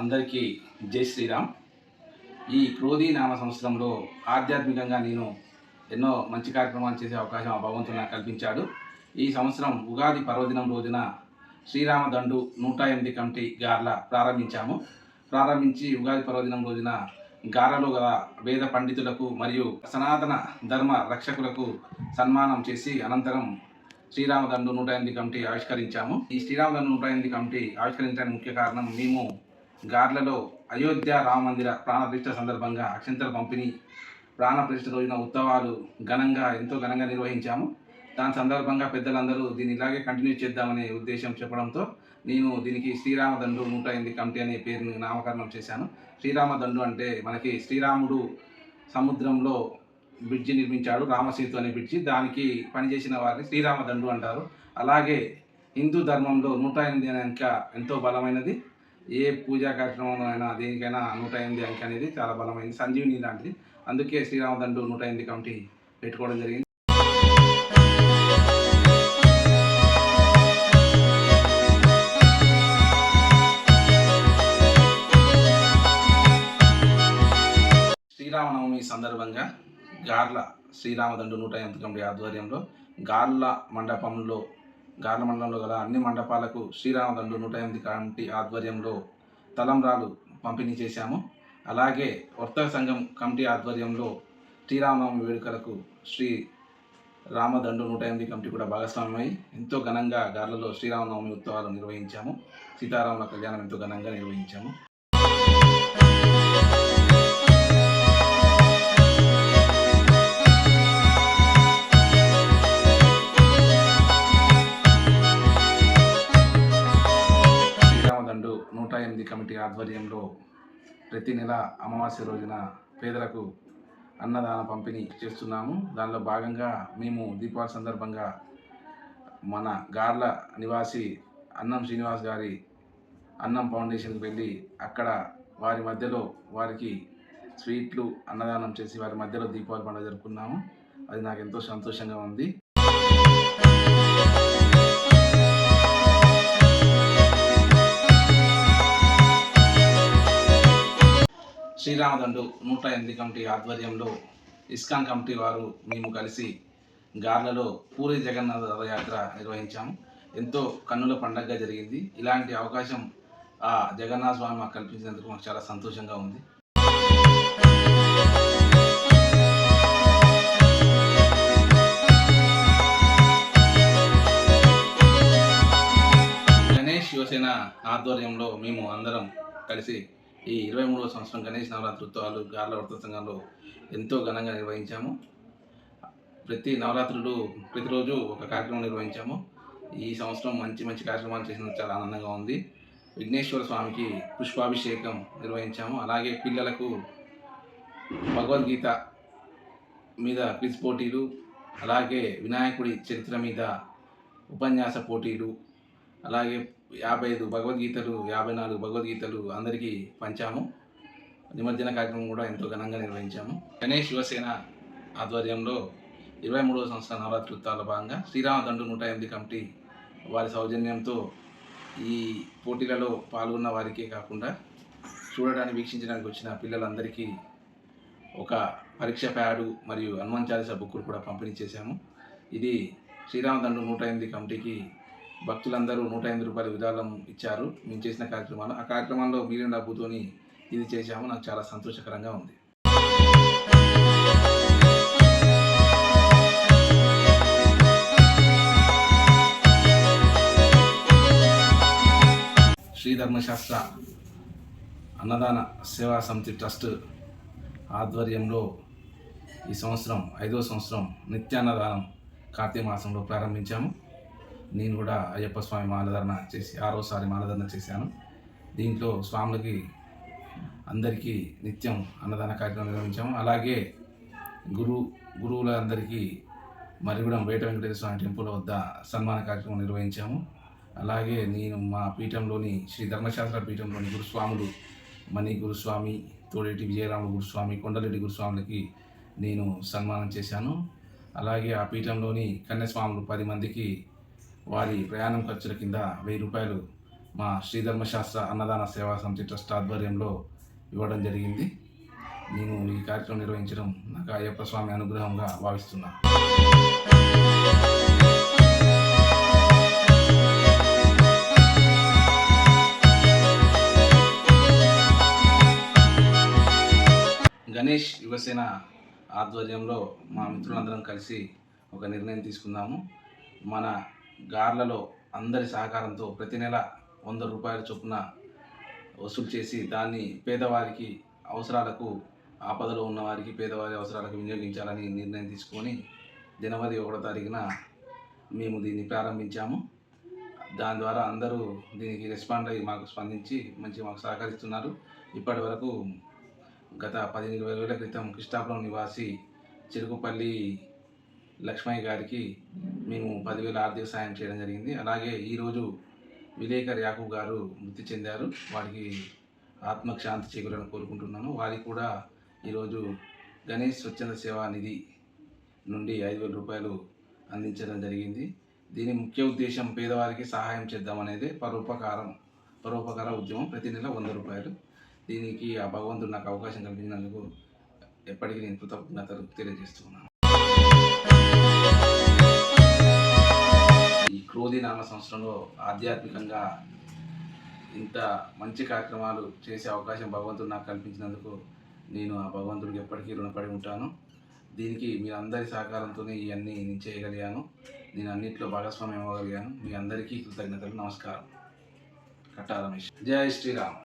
అందరికీ జై శ్రీరామ్. ఈ క్రోధి నామ సంవత్సరంలో ఆధ్యాత్మికంగా నేను ఎన్నో మంచి కార్యక్రమాలు చేసే అవకాశం ఆ భగవంతుడు నాకు కల్పించాడు. ఈ సంవత్సరం ఉగాది పర్వదినం రోజున శ్రీరామ దండు నూట ఎనిమిది కమిటీ గార్ల ప్రారంభించాము. ప్రారంభించి ఉగాది పర్వదినం రోజున గారలో గల వేద పండితులకు మరియు సనాతన ధర్మ రక్షకులకు సన్మానం చేసి అనంతరం శ్రీరామదండు నూట ఎనిమిది కమిటీ ఆవిష్కరించాము. ఈ శ్రీరామదండు నూట ఎనిమిది కమిటీ ఆవిష్కరించడానికి ముఖ్య కారణం మేము గార్లలో అయోధ్య రామ మందిర ప్రాణప్రతిష్ఠ సందర్భంగా అక్షంతల పంపిణీ ప్రాణప్రతిష్ఠ రోజున ఉత్సవాలు ఘనంగా ఎంతో ఘనంగా నిర్వహించాము. దాని సందర్భంగా పెద్దలందరూ దీన్ని ఇలాగే కంటిన్యూ చేద్దామనే ఉద్దేశం చెప్పడంతో నేను దీనికి శ్రీరామదండు నూట ఎనిమిది కమిటీ అనే పేరుని నామకరణం చేశాను. శ్రీరామదండు అంటే మనకి శ్రీరాముడు సముద్రంలో బ్రిడ్జి నిర్మించాడు రామసేతు అనే బ్రిడ్జి దానికి పనిచేసిన వారిని శ్రీరామదండు అంటారు. అలాగే హిందూ ధర్మంలో నూట ఎనిమిది అనేక ఎంతో బలమైనది. ఏ పూజా కార్యక్రమంలో అయినా దేనికైనా నూట ఎనిమిది అంకె అనేది చాలా బలమైనది సంజీవిని లాంటిది అందుకే శ్రీరామదండు నూట ఎనిమిది కమిటీ పెట్టుకోవడం జరిగింది. శ్రీరామనవమి సందర్భంగా గార్ల శ్రీరామదండు నూట ఎనిమిది కమిటీ ఆధ్వర్యంలో గార్ల మండపంలో గార్ల మండలంలో గల అన్ని మండపాలకు శ్రీరామదండు నూట ఎనిమిది కమిటీ ఆధ్వర్యంలో తలంబ్రాలు పంపిణీ చేశాము. అలాగే వర్తక సంఘం కమిటీ ఆధ్వర్యంలో శ్రీరామనవమి వేడుకలకు శ్రీ రామదండు నూట ఎనిమిది కమిటీ కూడా భాగస్వామ్యమై ఎంతో ఘనంగా గార్లలో శ్రీరామనవమి ఉత్సవాలు నిర్వహించాము. సీతారాముల కళ్యాణం ఎంతో ఘనంగా నిర్వహించాము. కమిటీ ఆధ్వర్యంలో ప్రతి నెల అమావాస్య రోజున పేదలకు అన్నదాన పంపిణీ చేస్తున్నాము. దానిలో భాగంగా మేము దీపావళి సందర్భంగా మన గార్ల నివాసి అన్నం శ్రీనివాస్ గారి అన్నం ఫౌండేషన్కి వెళ్ళి అక్కడ వారి మధ్యలో వారికి స్వీట్లు అన్నదానం చేసి వారి మధ్యలో దీపావళి పండుగ జరుపుకున్నాము. అది నాకు ఎంతో సంతోషంగా ఉంది. శ్రీరామదండు నూట ఎనిమిది కమిటీ ఆధ్వర్యంలో ఇస్కాన్ కమిటీ వారు మేము కలిసి గార్లలో పూరి జగన్నాథ రథయాత్ర నిర్వహించాము ఎంతో కన్నుల పండగగా జరిగింది. ఇలాంటి అవకాశం ఆ జగన్నాథ స్వామి మాకు కల్పించినందుకు మాకు చాలా సంతోషంగా ఉంది. గణేష్ యువసేన ఆధ్వర్యంలో మేము అందరం కలిసి ఈ ఇరవై మూడవ సంవత్సరం గణేష్ నవరాత్రి ఉత్సవాలు గార్ల వర్త సంఘంలో ఎంతో ఘనంగా నిర్వహించాము. ప్రతి నవరాత్రులు ప్రతిరోజు ఒక కార్యక్రమం నిర్వహించాము. ఈ సంవత్సరం మంచి మంచి కార్యక్రమాలు చేసినందుకు చాలా ఆనందంగా ఉంది. విఘ్నేశ్వర స్వామికి పుష్పాభిషేకం నిర్వహించాము. అలాగే పిల్లలకు భగవద్గీత మీద క్విజ్ పోటీలు అలాగే వినాయకుడి చరిత్ర మీద ఉపన్యాస పోటీలు అలాగే యాభై ఐదు భగవద్గీతలు యాభై నాలుగు భగవద్గీతలు అందరికీ పంచాము. నిమజ్జన కార్యక్రమం కూడా ఎంతో ఘనంగా నిర్వహించాము. గణేష్ శివసేన ఆధ్వర్యంలో ఇరవై మూడవ సంవత్సర నవరాత్రి ఉత్సవాల భాగంగా శ్రీరామదండు నూట ఎనిమిది కమిటీ వారి సౌజన్యంతో ఈ పోటీలలో పాల్గొన్న వారికే కాకుండా చూడడానికి వీక్షించడానికి వచ్చిన పిల్లలందరికీ ఒక పరీక్ష ప్యాడు మరియు హనుమాన్ చాలీసా బుక్కులు కూడా పంపిణీ చేశాము. ఇది శ్రీరామదండు నూట ఎనిమిది కమిటీకి భక్తులందరూ నూట ఎనిమిది రూపాయల విరాళం ఇచ్చారు. మేము చేసిన కార్యక్రమాలు ఆ కార్యక్రమంలో మిలియన్ డబ్బుతోని ఇది చేశాము. నాకు చాలా సంతోషకరంగా ఉంది. శ్రీ ధర్మశాస్త్ర అన్నదాన సేవా సమితి ట్రస్ట్ ఆధ్వర్యంలో ఈ సంవత్సరం ఐదో సంవత్సరం నిత్యాన్నదానం కార్తీక మాసంలో ప్రారంభించాము. నేను కూడా అయ్యప్ప స్వామి మాలధారణ చేసి ఆరోసారి మాలధారణ చేశాను. దీంట్లో స్వాములకి అందరికీ నిత్యం అన్నదాన కార్యక్రమం నిర్వహించాము. అలాగే గురు గురువులందరికీ మరిగూడెం వేట వెంకటేశ్వర స్వామి టెంపుల్ వద్ద సన్మాన కార్యక్రమం నిర్వహించాము. అలాగే నేను మా పీఠంలోని శ్రీ ధర్మశాస్త్ర పీఠంలోని గురుస్వాములు మణి గురుస్వామి తోడేటి విజయరాములు గురుస్వామి కొండరెడ్డి గురుస్వాములకి నేను సన్మానం చేశాను. అలాగే ఆ పీఠంలోని కన్యాస్వాములు పది మందికి వారి ప్రయాణం ఖర్చుల కింద వెయ్యి రూపాయలు మా శ్రీధర్మశాస్త్ర అన్నదాన సేవా సమితి ట్రస్ట్ ఆధ్వర్యంలో ఇవ్వడం జరిగింది. నేను ఈ కార్యక్రమం నిర్వహించడం నాకు అయ్యప్ప స్వామి అనుగ్రహంగా భావిస్తున్నాను గణేష్ యువసేన ఆధ్వర్యంలో మా మిత్రులందరం కలిసి ఒక నిర్ణయం తీసుకున్నాము. మన గార్లలో అందరి సహకారంతో ప్రతి నెల వంద రూపాయల చొప్పున వసూలు చేసి దాన్ని పేదవారికి అవసరాలకు ఆపదలో ఉన్నవారికి పేదవారి అవసరాలకు వినియోగించాలని నిర్ణయం తీసుకొని జనవరి ఒకటో తారీఖున మేము దీన్ని ప్రారంభించాము. దాని ద్వారా అందరూ దీనికి రెస్పాండ్ అయ్యి మాకు స్పందించి మంచి మాకు సహకరిస్తున్నారు. ఇప్పటి వరకు గత పదిహేను ఇరవై వేల క్రితం కృష్ణాపురం నివాసి చెరుకుపల్లి లక్ష్మయ్య గారికి మేము పదివేల ఆర్థిక సాయం చేయడం జరిగింది. అలాగే ఈరోజు విలేకర్ యాకూబ్ గారు మృతి చెందారు. వారికి ఆత్మకు చేకూరని కోరుకుంటున్నాను వారికి కూడా ఈరోజు గణేష్ స్వచ్ఛంద సేవా నిధి నుండి ఐదు వేల రూపాయలు అందించడం జరిగింది. దీని ముఖ్య ఉద్దేశం పేదవారికి సహాయం చేద్దామనేదే పరోపకారం పరోపకార ఉద్యమం. ప్రతి నెల వంద రూపాయలు. దీనికి ఆ భగవంతుడు నాకు అవకాశం కల్పించినందుకు ఎప్పటికీ నేను కృతజ్ఞతలు తెలియజేస్తున్నాను. క్రోధి నామ సంవత్సరంలో ఆధ్యాత్మికంగా ఇంత మంచి కార్యక్రమాలు చేసే అవకాశం భగవంతుడు నాకు కల్పించినందుకు నేను ఆ భగవంతుడికి ఎప్పటికీ రుణపడి ఉంటాను. దీనికి మీ అందరి సహకారంతోనే ఇవన్నీ నేను చేయగలిగాను. నేను అన్నింటిలో భాగస్వామ్యం అవ్వగలిగాను. మీ అందరికీ కృతజ్ఞతలు. నమస్కారం. కట్టా రమేష్. జై శ్రీరామ్.